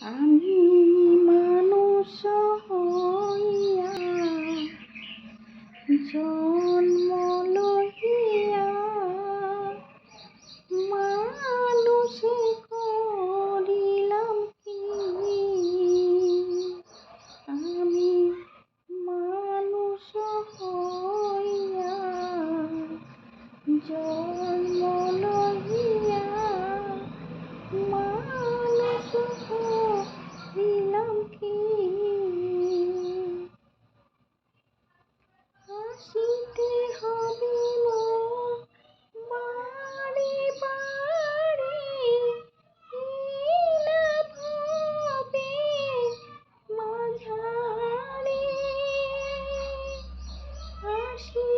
আমি মানুষ হইয়া হাসিতে হবে মারে পারে ভাবে মাঝারে। হাসি